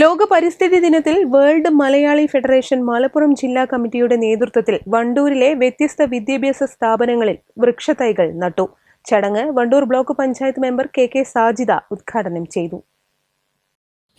ലോക പരിസ്ഥിതി ദിനത്തിൽ വേൾഡ് മലയാളി ഫെഡറേഷൻ മലപ്പുറം ജില്ലാ കമ്മിറ്റിയുടെ നേതൃത്വത്തിൽ വണ്ടൂരിലെ വ്യത്യസ്ത വിദ്യാഭ്യാസ സ്ഥാപനങ്ങളിൽ വൃക്ഷത്തൈകൾ നട്ടു. ചടങ്ങ് Wandoor block panchayat member K K Sajida ഉദ്ഘാടനം ചെയ്തു.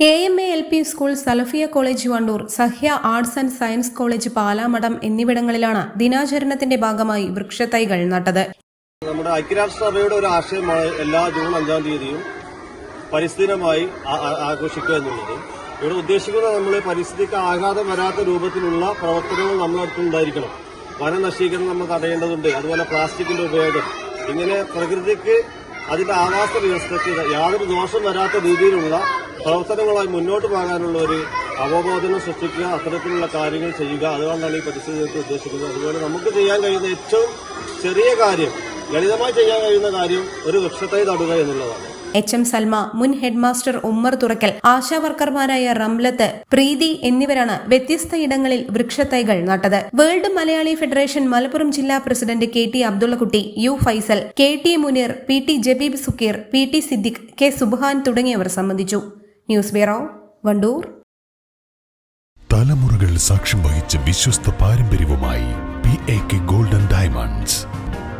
A M A L P school Salafiya college Wandoor Sahya Arts and Science College Palamadam എന്നിവിടങ്ങളിലാണ് ദിനാചരണത്തിന്റെ ഭാഗമായി വൃക്ഷത്തൈകൾ നട്ടത്. നമ്മുടെ ഐക്യരാഷ്ട്രസഭയുടെ ഒരു ആശയമാണ് എല്ലാ ജൂൺ അഞ്ചാം തീയതിയും ആ- ആഘോഷിക്കുക എന്നുള്ളത്. ഇവിടെ ഉദ്ദേശിക്കുന്നത് നമ്മൾ പരിസ്ഥിതിക്ക് ആഘാതം വരാത്ത രൂപത്തിലുള്ള പ്രവർത്തനങ്ങൾ നമ്മളടുത്തുണ്ടായിരിക്കണം വന നശീകരണം നമ്മൾ തടയേണ്ടതുണ്ട്. അതുപോലെ പ്ലാസ്റ്റിക്കിന്റെ ഉപയോഗം. ഇങ്ങനെ പ്രകൃതിക്ക് അതിന്റെ ആവാസ വ്യവസ്ഥയ്ക്ക് യാതൊരു ദോഷം വരാത്ത രീതിയിലുള്ള പ്രവർത്തനങ്ങളായി മുന്നോട്ട് പോകാനുള്ള ഒരു അവബോധനം സൃഷ്ടിക്കുക അത്തരത്തിലുള്ള കാര്യങ്ങൾ ചെയ്യുക. അതുകൊണ്ടാണ് ഈ പരിസ്ഥിതി ഉദ്ദേശിക്കുന്നത്. അതുപോലെ നമുക്ക് ചെയ്യാൻ കഴിയുന്ന ഏറ്റവും ചെറിയ കാര്യം ലളിതമായി ചെയ്യാൻ കഴിയുന്ന കാര്യം ഒരു വൃക്ഷത്തെ നടുക എന്നുള്ളതാണ്. എച്ച് എം സൽമ മുൻ ഹെഡ്മാസ്റ്റർ ഉമ്മർ തുറക്കൽ ആശാവർക്കർമാരായ റംലത്ത് പ്രീതി എന്നിവരാണ് വ്യത്യസ്ത ഇടങ്ങളിൽ വൃക്ഷത്തൈകൾ നട്ടത്. വേൾഡ് മലയാളി ഫെഡറേഷൻ മലപ്പുറം ജില്ലാ president K T Abdullakutty U Faisal K T Muneer P T Jabeeb Sukkeer P T Siddique K Subhan തുടങ്ങിയവർ സംബന്ധിച്ചു. News bureau Wandoor. തലമുറകൾ സാക്ഷ്യം വഹിച്ച വിശ്വസ്ത പാരമ്പര്യവുമായി P A K Golden Diamonds